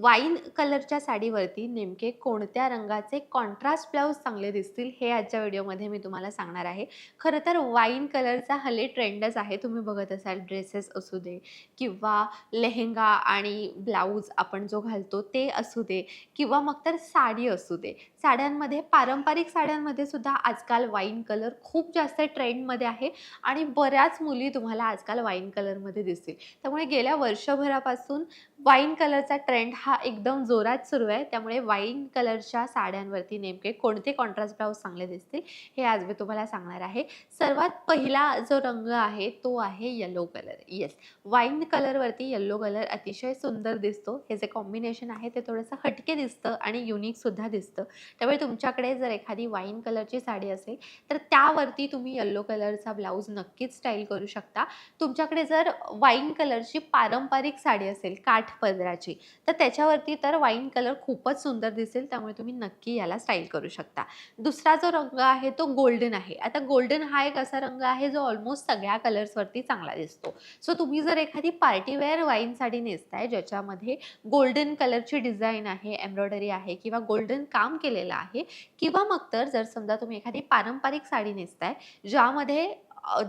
Wine कलरच्या साडीवरती नेमके कोणत्या रंगाचे कॉन्ट्रास्ट ब्लाऊज चांगले दिसतील हे आजच्या व्हिडिओमध्ये मी तुम्हाला सांगणार आहे. खरं तर वाईन कलरचा हल्ली ट्रेंडच आहे. तुम्ही बघत असाल ड्रेसेस असू दे किंवा लेहंगा आणि ब्लाऊज आपण जो घालतो ते असू दे किंवा मग तर साडी असू दे. साड्यांमध्ये पारंपरिक साड्यांमध्ये सुद्धा आजकाल वाईन कलर खूप जास्त ट्रेंडमध्ये आहे आणि बऱ्याच मुली तुम्हाला आजकाल वाईन कलरमध्ये दिसतील. त्यामुळे गेल्या वर्षभरापासून वाईन कलरचा ट्रेंड हा हा एकदम जोरात सुरू आहे. त्यामुळे वाईन कलरच्या साड्यांवरती नेमके कोणते कॉन्ट्रास्ट ब्लाऊज चांगले दिसतील हे आज मी तुम्हाला सांगणार आहे. सर्वात पहिला जो रंग आहे तो आहे येलो कलर येस वाईन कलरवरती येल्लो कलर अतिशय सुंदर दिसतो. हे जे कॉम्बिनेशन आहे ते थोडंसं हटके दिसतं आणि युनिकसुद्धा दिसतं. त्यामुळे तुमच्याकडे जर एखादी वाईन कलरची साडी असेल तर त्यावरती तुम्ही येल्लो कलरचा ब्लाऊज नक्कीच स्टाईल करू शकता. तुमच्याकडे जर वाईन कलरची पारंपरिक साडी असेल काठ पदराची तर त्याच्या त्याच्यावरती तर वाईन कलर खूपच सुंदर दिसेल त्यामुळे तुम्ही नक्की याला स्टाईल करू शकता. दुसरा जो रंग आहे तो गोल्डन आहे. आता गोल्डन हा एक असा रंग आहे जो ऑलमोस्ट सगळ्या कलर्सवरती चांगला दिसतो. सो तुम्ही जर एखादी पार्टीवेअर वाईन साडी नेसताय ज्याच्यामध्ये गोल्डन कलरची डिझाईन आहे एम्ब्रॉयडरी आहे किंवा गोल्डन काम केलेलं आहे किंवा मग तर जर समजा तुम्ही एखादी पारंपरिक साडी नेसताय ज्यामध्ये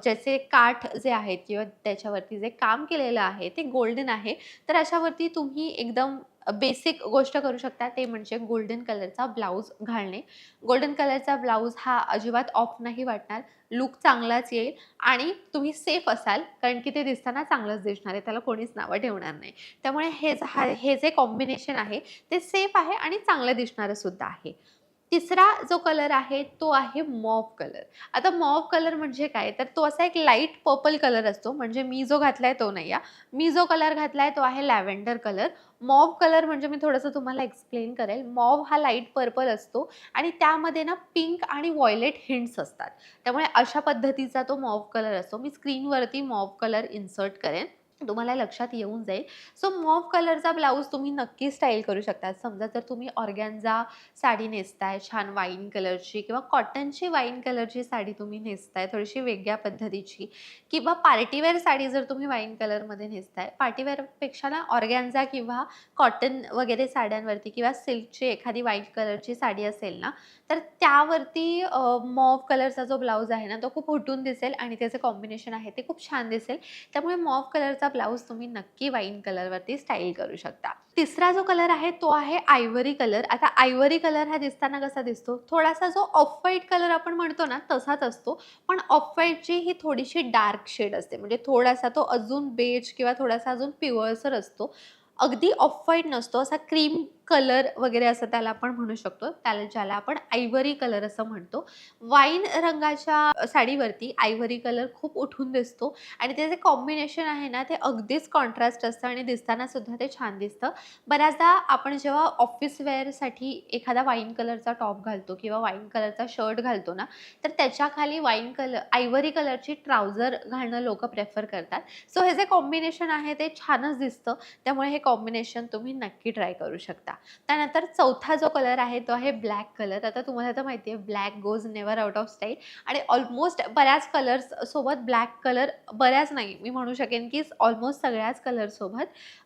ज्याचे काठ जे आहेत किंवा त्याच्यावरती जे काम केलेलं आहे ते गोल्डन आहे तर अशावरती तुम्ही एकदम बेसिक गोष्ट करू शकता ते म्हणजे गोल्डन कलरचा ब्लाऊज घालणे. गोल्डन कलरचा ब्लाऊज हा अजिबात ऑफ नाही वाटणार. लुक चांगलाच येईल आणि तुम्ही सेफ असाल कारण की ते दिसताना चांगलंच दिसणार आहे त्याला कोणीच नावं ठेवणार नाही. त्यामुळे हे ज- हा हे जे कॉम्बिनेशन आहे ते सेफ आहे आणि चांगलं दिसणारं सुद्धा आहे. तिसरा जो कलर आहे तो आहे मॉव कलर आता मॉव कलर म्हणजे काय? तर तो असा एक लाइट पर्पल कलर असतो. म्हणजे मी जो घातलाय तो नाही या मी जो कलर घातलाय तो आहे लॅव्हेंडर कलर मॉव कलर म्हणजे मी थोडंसं तुम्हाला एक्सप्लेन करेल. मॉव हा लाइट पर्पल असतो आणि त्यामध्ये ना पिंक आणि वॉयलेट हिंट्स असतात. त्यामुळे अशा पद्धतीचा तो मॉव कलर असतो. मी स्क्रीनवरती मॉव कलर इन्सर्ट करेन. तुम्हाला लक्षात येऊन जाईल. सो मॉफ कलरचा ब्लाऊज तुम्ही नक्की स्टाईल करू शकता. समजा जर तुम्ही ऑर्गॅन्झा साडी नेसताय छान वाईन कलरची किंवा कॉटनची वाईन कलरची साडी तुम्ही नेसताय थोडीशी वेगळ्या पद्धतीची किंवा पार्टीवेअर साडी जर तुम्ही वाईन कलरमध्ये नेसताय पार्टीवेअरपेक्षा ना ऑर्गॅन्झा किंवा कॉटन वगैरे साड्यांवरती किंवा सिल्कची एखादी वाईट कलरची साडी असेल ना तर त्यावरती मॉफ कलरचा जो ब्लाऊज आहे ना तो खूप उठून दिसेल आणि त्याचं कॉम्बिनेशन आहे ते खूप छान दिसेल. त्यामुळे मॉफ कलरचा ब्लाऊज तुम्ही नक्की वाईन कलरवरती स्टाईल करू शकता. तिसरा जो कलर आहे तो आहे आयव्हरी कलर. आता आयव्हरी कलर हा दिसताना कसा दिसतो? थोडासा जो ऑफ व्हाईट कलर आपण म्हणतो ना तसाच असतो. पण ऑफ व्हाईटची ही थोडीशी डार्क शेड असते. म्हणजे थोडासा तो अजून बेज किंवा थोडासा अजून पिवळसर असतो. अगदी ऑफ व्हाईट नसतो. असा क्रीम कलर वगैरे असं त्याला आपण म्हणू शकतो. त्याला ज्याला आपण आयव्हरी कलर असं म्हणतो. वाईन रंगाच्या साडीवरती आयव्हरी कलर खूप उठून दिसतो. आणि त्याचे कॉम्बिनेशन आहे ना ते अगदीच कॉन्ट्रास्ट असतं आणि दिसताना सुद्धा ते छान दिसतं. बऱ्याचदा आपण जेव्हा ऑफिस वेअरसाठी एखादा वाईन कलरचा टॉप घालतो किंवा वाईन कलरचा शर्ट घालतो ना तर त्याच्याखाली वाईन कलर आयव्हरी कलरची ट्राउझर घालणं लोक प्रेफर करतात. सो हे जे कॉम्बिनेशन आहे ते छानच दिसतं. त्यामुळे हे कॉम्बिनेशन तुम्ही नक्की ट्राय करू शकता. त्यानंतर चौथा जो कलर आहे तो आहे ब्लॅक कलर आता तुम्हाला तर माहिती आहे black goes never out of style आणि ऑलमोस्ट बऱ्याच कलर्स सोबत ब्लॅक कलर बऱ्याच नाही. मी म्हणू शकेन की ऑलमोस्ट सगळ्याच कलरसोबत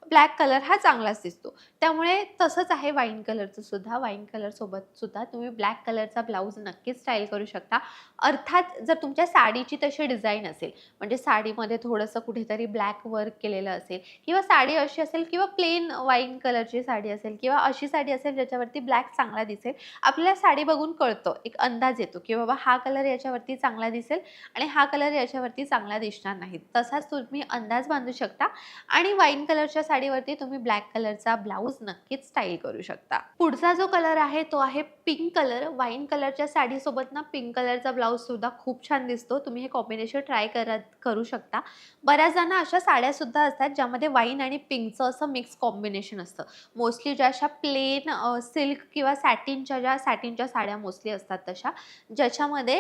ब्लॅक कलर हा चांगलाच दिसतो. त्यामुळे तसंच आहे वाईन कलरचं सुद्धा. वाईन कलरसोबत सुद्धा तुम्ही ब्लॅक कलरचा ब्लाऊज नक्कीच स्टाईल करू शकता. अर्थात जर तुमच्या साडीची तशी डिझाईन असेल म्हणजे साडीमध्ये थोडंसं कुठेतरी ब्लॅक वर्क केलेलं असेल किंवा साडी अशी असेल किंवा प्लेन वाईन कलरची साडी असेल किंवा अशी साडी असेल ज्याच्यावरती ब्लॅक चांगला दिसेल. आपल्याला साडी बघून कळतं. एक अंदाज येतो की बाबा हा कलर याच्यावरती चांगला दिसेल आणि हा कलर याच्यावरती चांगला दिसणार नाही. तसाच तुम्ही अंदाज बांधू शकता आणि वाईन कलरच्या साडीवरती तुम्ही ब्लॅक कलरचा ब्लाऊज नक्कीच स्टाईल करू शकता. पुढचा जो कलर आहे तो आहे पिंक कलर वाईन कलरच्या साडीसोबत ना पिंक कलरचा ब्लाऊज सुद्धा खूप छान दिसतो. तुम्ही हे कॉम्बिनेशन ट्राय करत करू शकता. बऱ्याच जण अशा साड्या सुद्धा असतात ज्यामध्ये वाईन आणि पिंकचं असं मिक्स कॉम्बिनेशन असतं. मोस्टली ज्या अशा प्लेन सिल्क किंवा सॅटिनच्या ज्या सॅटिनच्या साड्या मोस्टली असतात तशा ज्याच्यामध्ये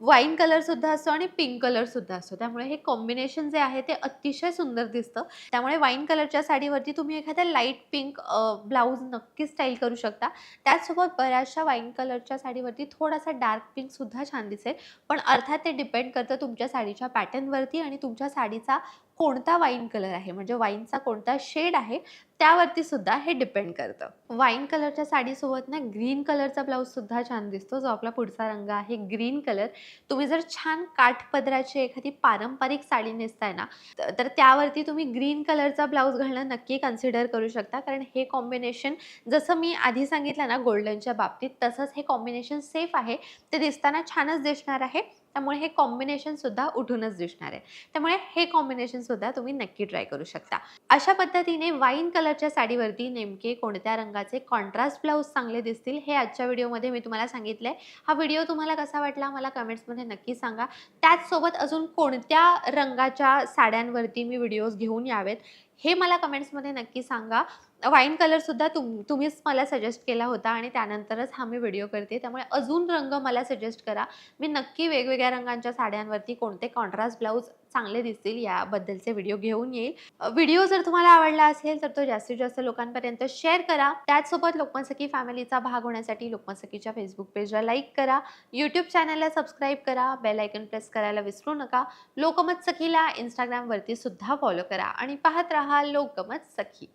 वाईन कलरसुद्धा असतो आणि पिंक कलरसुद्धा असतो. त्यामुळे हे कॉम्बिनेशन जे आहे ते अतिशय सुंदर दिसतं. त्यामुळे वाईन कलरच्या साडीवरती तुम्ही एखाद्या लाइट पिंक ब्लाऊज नक्की स्टाईल करू शकता. त्याचसोबत बऱ्याचशा वाईन कलरच्या साडीवरती थोडासा डार्क पिंकसुद्धा छान दिसेल. पण अर्थात ते डिपेंड करतं तुमच्या साडीच्या पॅटर्नवरती आणि तुमच्या साडीचा कोणता वाईन कलर आहे? म्हणजे वाईनचा कोणता शेड आहे? त्यावरती सुद्धा हे डिपेंड करतं. वाईन कलरच्या साडीसोबत ना ग्रीन कलरचा ब्लाऊज सुद्धा छान दिसतो. जो आपला पुढचा रंग आहे ग्रीन कलर तुम्ही जर छान काठपदराची एखादी पारंपरिक साडी नेसताय ना तर त्यावरती तुम्ही ग्रीन कलरचा ब्लाऊज घालणं नक्की कन्सिडर करू शकता. कारण हे कॉम्बिनेशन जसं मी आधी सांगितलं ना गोल्डनच्या बाबतीत तसंच हे कॉम्बिनेशन सेफ आहे. ते दिसताना छानच दिसणार आहे. त्यामुळे हे कॉम्बिनेशन सुद्धा उठूनच दिसणार आहे. त्यामुळे हे कॉम्बिनेशन सुद्धा तुम्ही नक्की ट्राय करू शकता. अशा पद्धतीने वाईन कलरच्या साडीवरती नेमके कोणत्या रंगाचे कॉन्ट्रास्ट ब्लाऊज चांगले दिसतील हे आजच्या व्हिडिओमध्ये मी तुम्हाला सांगितलंय. हा व्हिडिओ तुम्हाला कसा वाटला मला कमेंट्समध्ये नक्की सांगा. त्याचसोबत अजून कोणत्या रंगाच्या साड्यांवरती मी व्हिडिओज घेऊन यावेत हे मला कमेंट्समध्ये नक्की सांगा. वाईन कलरसुद्धा तुम तुम्हीच मला सजेस्ट केला होता आणि त्यानंतरच हा मी व्हिडिओ करते. त्यामुळे अजून रंग मला सजेस्ट करा. मी नक्की वेगवेगळ्या रंगांच्या साड्यांवरती कोणते कॉन्ट्रास्ट ब्लाऊज चांगले दिसतील याबद्दलचे व्हिडिओ घेऊन येईल. व्हिडिओ जर तुम्हाला आवडला असेल तर तो जास्तीत जास्त लोकांपर्यंत शेअर करा. त्याचसोबत लोकमत सखी फॅमिलीचा भाग होण्यासाठी लोकमत सखीच्या फेसबुक पेजला लाईक करा. यूट्यूब चॅनलला सबस्क्राईब करा. बेल आयकन प्रेस करायला विसरू नका. लोकमत सखीला इंस्टाग्रामवरती सुद्धा फॉलो करा. आणि पाहत राहा लोकमत सखी